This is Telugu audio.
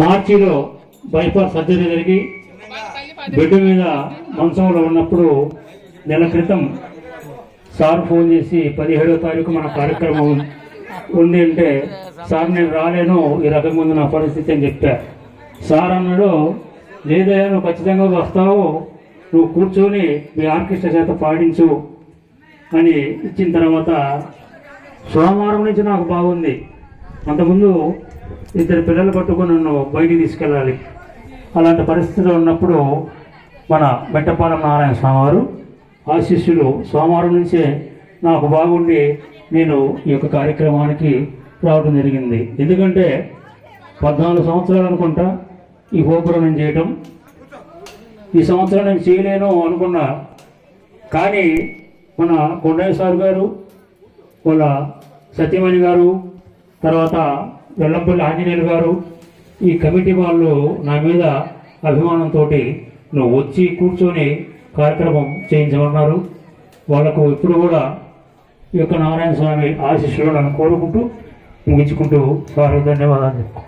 మార్చిలో బైపాస్ సర్జరీ జరిగి బెడ్ మీద మంచంలో ఉన్నప్పుడు నెల క్రితం సార్ ఫోన్ చేసి పదిహేడో తారీఖు మన కార్యక్రమం ఉంది అంటే సార్ నేను రాలేను ఈ రకంగా ఉంది నా పరిస్థితి అని చెప్పా. సార్ అన్నాడు లేదయ్యా నువ్వు ఖచ్చితంగా వస్తావు నువ్వు కూర్చొని మీ ఆర్కెస్ట్రా చేత పాడించు అని ఇచ్చిన తర్వాత సోమవారం నుంచి నాకు బాగుంది. అంతకుముందు ఇద్దరు పిల్లలు పట్టుకుని నన్ను బయటికి తీసుకెళ్ళాలి. అలాంటి పరిస్థితిలో ఉన్నప్పుడు మన మెట్టపాలెం నారాయణ స్వామి వారు ఆశిష్యులు సోమవారం నుంచే నాకు బాగుండి నేను ఈ యొక్క కార్యక్రమానికి రావడం జరిగింది. ఎందుకంటే పద్నాలుగు సంవత్సరాలు అనుకుంటా ఈ గోపురం చేయటం. ఈ సంవత్సరం నేను చేయలేను అనుకున్నా. కానీ మన కొండయ్య సార్ గారు వాళ్ళ సత్యమణి గారు తర్వాత వెల్లంపల్లి ఆంజనేయులు గారు ఈ కమిటీ వాళ్ళు నా మీద అభిమానంతో నువ్వు వచ్చి కూర్చొని కార్యక్రమం చేయించమన్నారు. వాళ్ళకు ఇప్పుడు కూడా ఈ యొక్క నారాయణ స్వామి ఆశీస్సులు నన్ను కోరుకుంటూ ముగించుకుంటూ వారికి ధన్యవాదాలు. చెప్పుకో